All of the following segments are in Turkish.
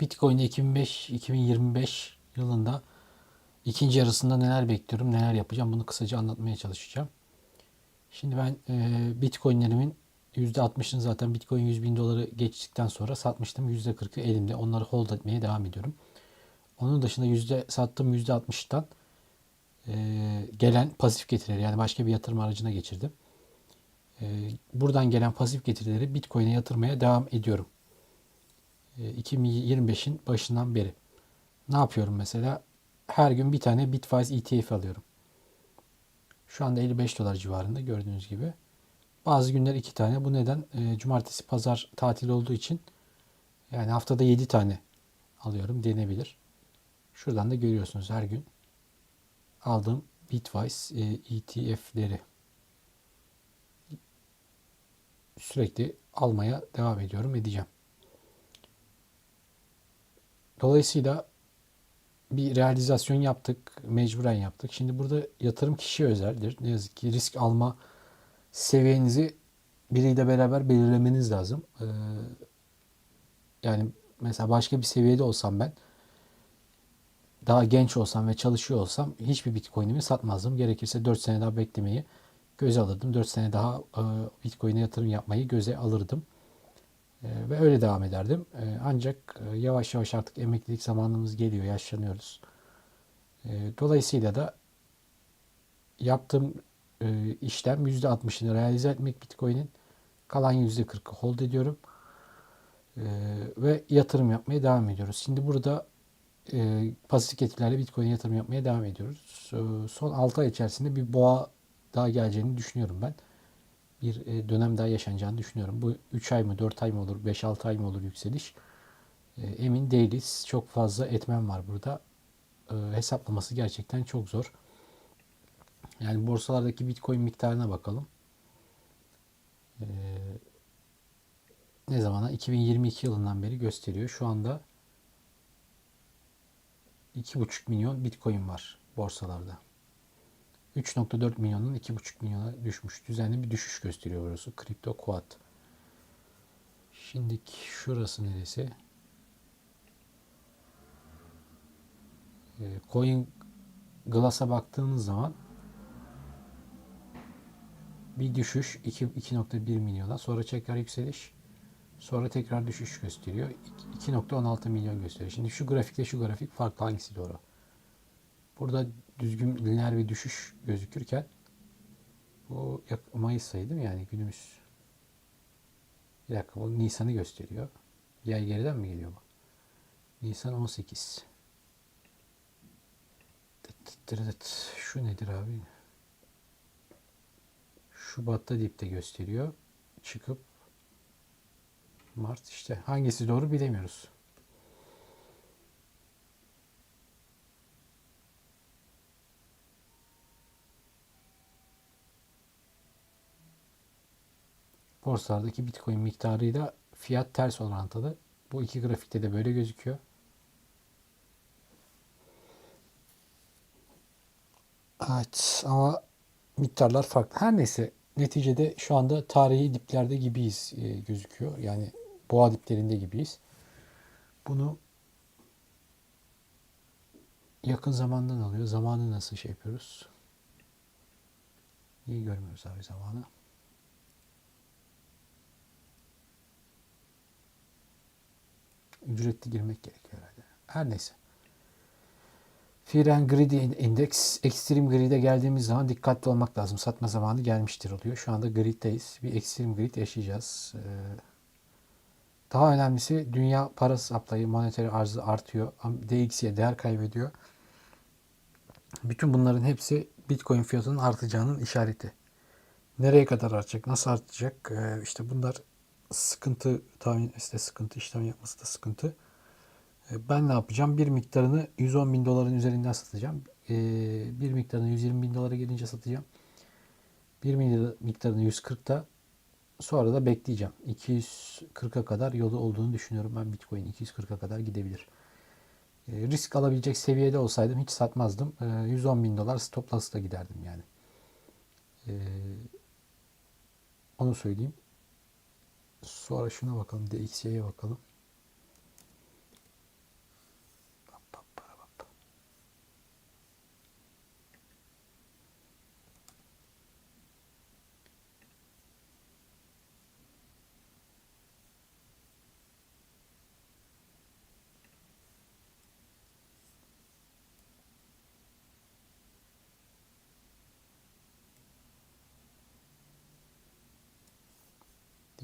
Bitcoin 2005-2025 yılında ikinci yarısında neler bekliyorum, neler yapacağım bunu kısaca anlatmaya çalışacağım. Şimdi ben e, Bitcoin'lerimin %60'ını zaten Bitcoin 100 bin doları geçtikten sonra satmıştım. %40'ı elimde. Onları hold etmeye devam ediyorum. Onun dışında yüzde sattığım %60'tan e, gelen pasif getirileri yani başka bir yatırım aracına geçirdim. E, buradan gelen pasif getirileri Bitcoin'e yatırmaya devam ediyorum. E, 2025'in başından beri. Ne yapıyorum mesela? Her gün bir tane Bitwise ETF alıyorum. Şu anda 55 dolar civarında gördüğünüz gibi. Bazı günler iki tane. Bu neden? E, cumartesi, pazar tatil olduğu için yani haftada 7 tane alıyorum denebilir. Şuradan da görüyorsunuz her gün aldığım Bitwise e, ETF'leri sürekli almaya devam ediyorum, edeceğim. Dolayısıyla bir realizasyon yaptık, mecburen yaptık. Şimdi burada yatırım kişiye özeldir. Ne yazık ki risk alma seviyenizi biriyle beraber belirlemeniz lazım. Ee, yani mesela başka bir seviyede olsam ben daha genç olsam ve çalışıyor olsam hiçbir bitcoin'imi satmazdım. Gerekirse 4 sene daha beklemeyi göze alırdım. 4 sene daha e, bitcoin'e yatırım yapmayı göze alırdım. E, ve öyle devam ederdim. E, ancak e, yavaş yavaş artık emeklilik zamanımız geliyor, yaşlanıyoruz. E, dolayısıyla da yaptığım e, işlem %60'ını realize etmek bitcoin'in. Kalan %40'ı hold ediyorum. Ve yatırım yapmaya devam ediyoruz. Şimdi burada e, pasif getirilerle Bitcoin'e yatırım yapmaya devam ediyoruz. Son 6 ay içerisinde bir boğa daha geleceğini düşünüyorum ben. Bir e, dönem daha yaşanacağını düşünüyorum. Bu 3 ay mı, 4 ay mı olur, 5-6 ay mı olur yükseliş? E, emin değiliz. Çok fazla etmen var burada. E, hesaplaması gerçekten çok zor. Yani borsalardaki Bitcoin miktarına bakalım. Ne zamana? 2022 yılından beri gösteriyor. Şu anda 2,5 milyon Bitcoin var borsalarda. 3.4 milyonun 2,5 milyona düşmüş. Düzenli bir düşüş gösteriyor burası. Kripto Quad. Şimdi şurası neresi? Ee, Coin Glass'a baktığınız zaman bir düşüş 2.1 milyona sonra tekrar yükseliş sonra tekrar düşüş gösteriyor 2.16 milyon gösteriyor. Şimdi şu grafikle şu grafik farklı hangisi doğru? Burada düzgün lineer bir düşüş gözükürken bu Mayıs ayı değil mi yani günümüz? Bir dakika bu Nisan'ı gösteriyor. Yay geriden mi geliyor bu? Nisan 18. Şu nedir abi? Şubat'ta dipte gösteriyor. Çıkıp Mart işte hangisi doğru bilemiyoruz. Borsalardaki Bitcoin miktarıyla fiyat ters orantılı. Bu iki grafikte de böyle gözüküyor. Evet ama miktarlar farklı. Her neyse neticede şu anda tarihi diplerde gibiyiz e, gözüküyor. Yani boğa diplerinde gibiyiz. Bunu yakın zamandan alıyor. Zamanı nasıl şey yapıyoruz? İyi görmüyoruz abi zamanı. Ücretli girmek gerekiyor herhalde. Her neyse. And Greedy Index, Extreme Greed'e geldiğimiz zaman dikkatli olmak lazım. Satma zamanı gelmiştir oluyor. Şu anda Greed'deyiz. Bir Extreme Greed yaşayacağız. Ee, daha önemlisi dünya para saplayı, monetary arzı artıyor. DXY değer kaybediyor. Bütün bunların hepsi Bitcoin fiyatının artacağının işareti. Nereye kadar artacak, nasıl artacak? Ee, işte bunlar sıkıntı tahmin işte sıkıntı işlem yapması da sıkıntı. Ee, ben ne yapacağım? Bir miktarını 110 bin doların üzerinden satacağım. Ee, bir miktarını 120 bin dolara gelince satacağım. Bir miktarını 140'ta sonra da bekleyeceğim. 240'a kadar yolu olduğunu düşünüyorum. Ben Bitcoin 240'a kadar gidebilir. Risk alabilecek seviyede olsaydım hiç satmazdım. 110 bin dolar stop loss'la giderdim yani. Onu söyleyeyim. Sonra şuna bakalım. DXY'ye bakalım.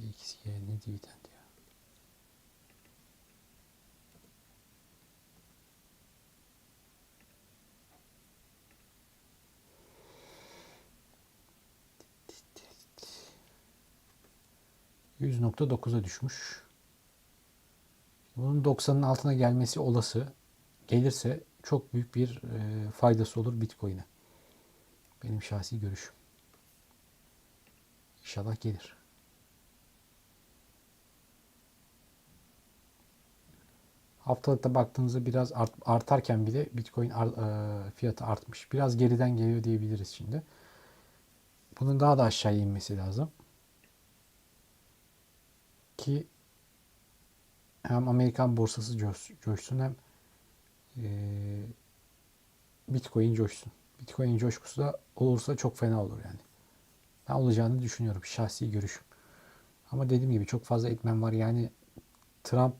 DXY ne dividend ya? %100.9'a düşmüş. Bunun 90'ın altına gelmesi olası. Gelirse çok büyük bir e, faydası olur Bitcoin'e. Benim şahsi görüşüm. İnşallah gelir. Haftalıkta baktığımızda biraz art, artarken bile Bitcoin ar, e, fiyatı artmış. Biraz geriden geliyor diyebiliriz şimdi. Bunun daha da aşağı inmesi lazım. Ki hem Amerikan borsası coş, coşsun hem e, Bitcoin coşsun. Bitcoin coşkusu da olursa çok fena olur yani. Ben olacağını düşünüyorum. Şahsi görüşüm. Ama dediğim gibi çok fazla etmen var. Yani Trump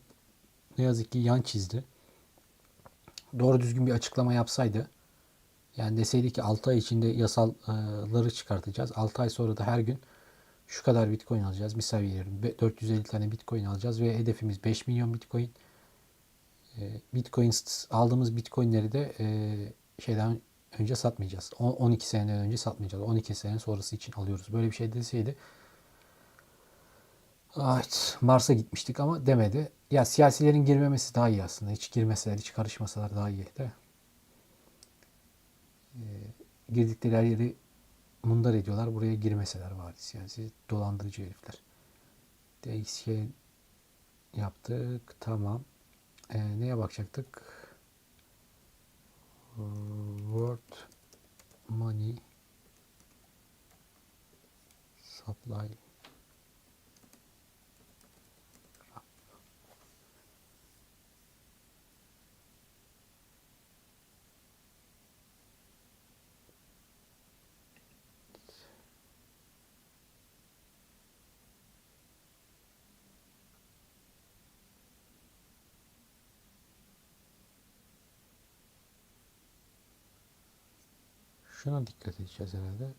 ne yazık ki yan çizdi. Doğru düzgün bir açıklama yapsaydı yani deseydi ki 6 ay içinde yasalları çıkartacağız. 6 ay sonra da her gün şu kadar bitcoin alacağız. Misal veriyorum 450 tane bitcoin alacağız ve hedefimiz 5 milyon bitcoin. Bitcoin aldığımız bitcoinleri de şeyden önce satmayacağız. 12 seneden önce satmayacağız. 12 sene sonrası için alıyoruz. Böyle bir şey deseydi Evet, Mars'a gitmiştik ama demedi. Ya siyasilerin girmemesi daha iyi aslında. Hiç girmeseler, hiç karışmasalar daha iyi de. Ee, girdikleri her yeri mundar ediyorlar. Buraya girmeseler var siyasi dolandırıcı herifler. DXY yaptık. Tamam. Ee, neye bakacaktık? World Money Supply Şuna dikkat edeceğiz herhalde.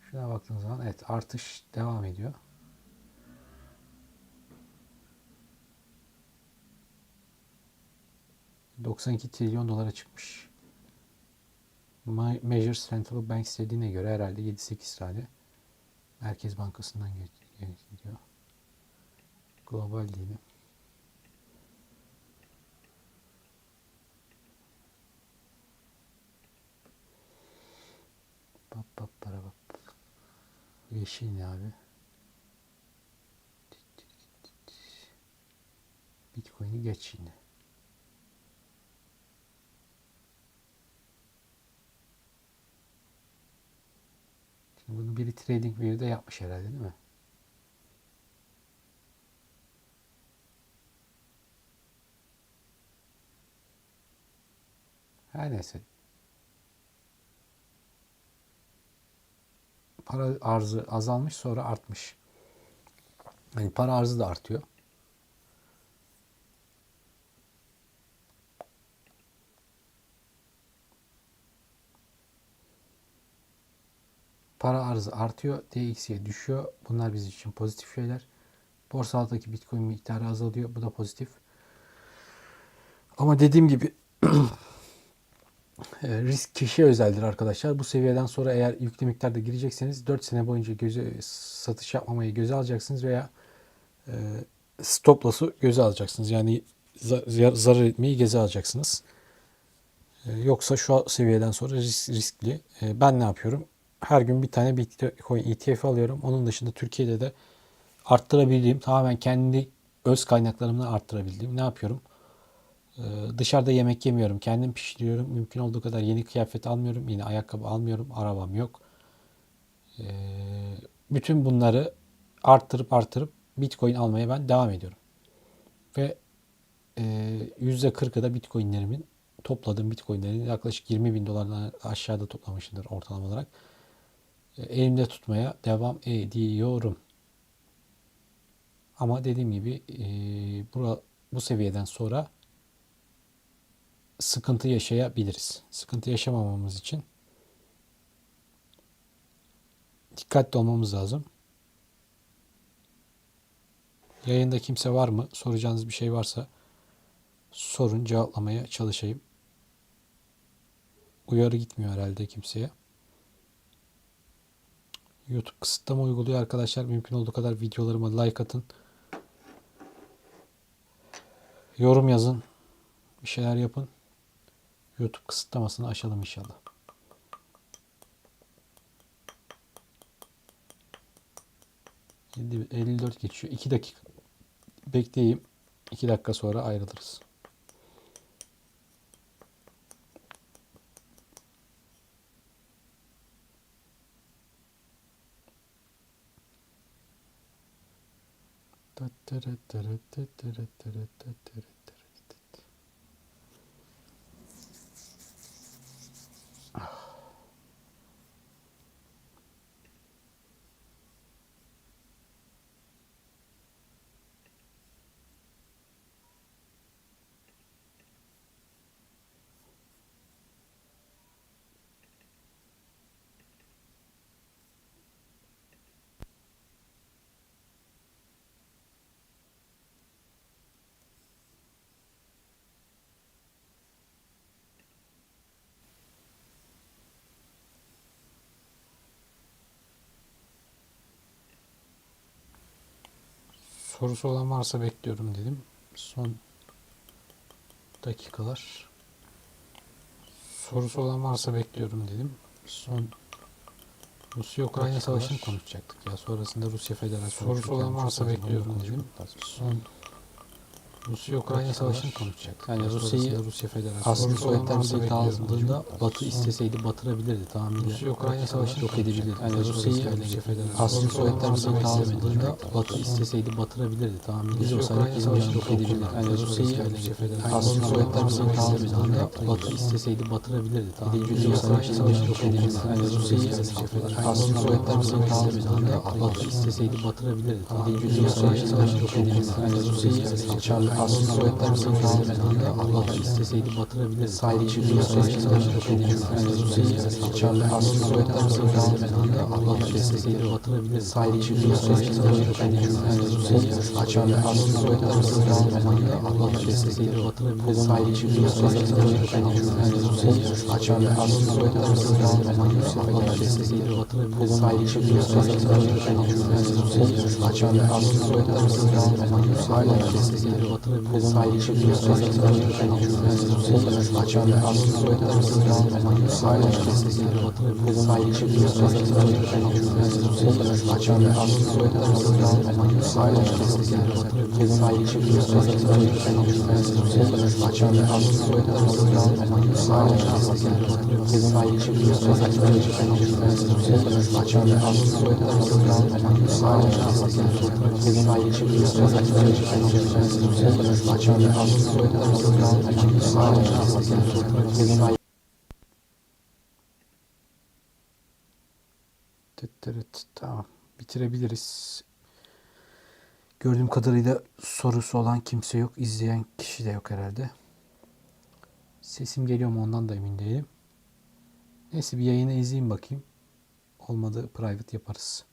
Şuna baktığınız zaman evet artış devam ediyor. ...92 trilyon dolara çıkmış. Major Central Banks dediğine göre herhalde 7-8 tane Merkez Bankası'ndan gidiyor. Global diyelim. Bap bap para bap. Yeşil ne abi? Bitcoin'i geç şimdi. Şimdi bunu biri trading bir de yapmış herhalde değil mi? Her neyse. Para arzı azalmış sonra artmış. Yani para arzı da artıyor. Para arzı artıyor, DXY düşüyor. Bunlar bizim için pozitif şeyler. Borsadaki Bitcoin miktarı azalıyor. Bu da pozitif. Ama dediğim gibi risk kişiye özeldir arkadaşlar. Bu seviyeden sonra eğer yüklü miktarda girecekseniz 4 sene boyunca göze satış yapmamayı göze alacaksınız veya e, stop loss'u göze alacaksınız. Yani zarar etmeyi göze alacaksınız. E, yoksa şu seviyeden sonra risk, riskli. E, ben ne yapıyorum? Her gün bir tane Bitcoin ETF alıyorum. Onun dışında Türkiye'de de arttırabildiğim, tamamen kendi öz kaynaklarımla arttırabildiğim ne yapıyorum? Ee, dışarıda yemek yemiyorum. Kendim pişiriyorum. Mümkün olduğu kadar yeni kıyafet almıyorum. Yine ayakkabı almıyorum. Arabam yok. Ee, bütün bunları arttırıp arttırıp Bitcoin almaya ben devam ediyorum. Ve %40'ı e, da Bitcoinlerimin topladığım Bitcoinlerin yaklaşık 20 bin dolardan aşağıda toplamışımdır ortalama olarak. Ee, elimde tutmaya devam ediyorum. Ama dediğim gibi e, bura, bu seviyeden sonra sıkıntı yaşayabiliriz. Sıkıntı yaşamamamız için dikkatli olmamız lazım. Yayında kimse var mı? Soracağınız bir şey varsa sorun cevaplamaya çalışayım. Uyarı gitmiyor herhalde kimseye. YouTube kısıtlama uyguluyor arkadaşlar. Mümkün olduğu kadar videolarıma like atın. Yorum yazın. Bir şeyler yapın. YouTube kısıtlamasını aşalım inşallah. Yedi- 54 geçiyor. 2 dakika bekleyeyim. 2 dakika sonra ayrılırız. Sorusu olan varsa bekliyorum dedim. Son dakikalar. Sorusu olan varsa bekliyorum dedim. Son Rusya-Ukrayna savaşını konuşacaktık ya. Sonrasında Rusya Federasyonu sorusu olan varsa bekliyorum dedim. Son Rusya-Ukrayna savaşını konuşacaktık. Yani Rusya'yı Rusya Federasyonu aslında Sovyetler Birliği dağıldığında Batı isteseydi batırabilirdi tamamıyla. Rusya-Ukrayna savaşını yok edebilirdi. Yani Rusya'yı aslında Sovyetler Birliği dağıldığında Batı isteseydi batırabilirdi tamamıyla. Biz o savaşını savaşı yok edebilirdi. Yani Rusya'yı aslında Sovyetler Birliği dağıldığında Batı isteseydi batırabilirdi tamamıyla. Biz o savaşını savaşı yok edebilirdi. Yani Rusya'yı aslında Sovyetler Birliği dağıldığında Batı isteseydi batırabilirdi tamamıyla. Biz o savaşını savaşı yok edebilirdi. Yani Rusya'yı aslında Sovyetler dağıldığında Batı isteseydi batırabilirdi. Sahibi için Dünya. Yani Rusya'yı Rusya'yı aslında Sovyetler dağıldığında Batı isteseydi batırabilirdi. Sahibi için Dünya. Yani Rusya'yı Rusya'yı aslında Sovyetler dağıldığında Batı isteseydi batırabilirdi. Sahibi için Dünya. Yani Rusya'yı Rusya'yı aslında Sovyetler dağıldığında Batı isteseydi batırabilirdi. Sahibi için Dünya. Yani Rusya'yı Rusya'yı aslında Sovyetler dağıldığında Batı isteseydi batırabilirdi. Sahibi için Tamam. Bitirebiliriz. Gördüğüm kadarıyla sorusu olan kimse yok. İzleyen kişi de yok herhalde. Sesim geliyor mu ondan da emin değilim. Neyse bir yayını izleyeyim bakayım. Olmadı private yaparız.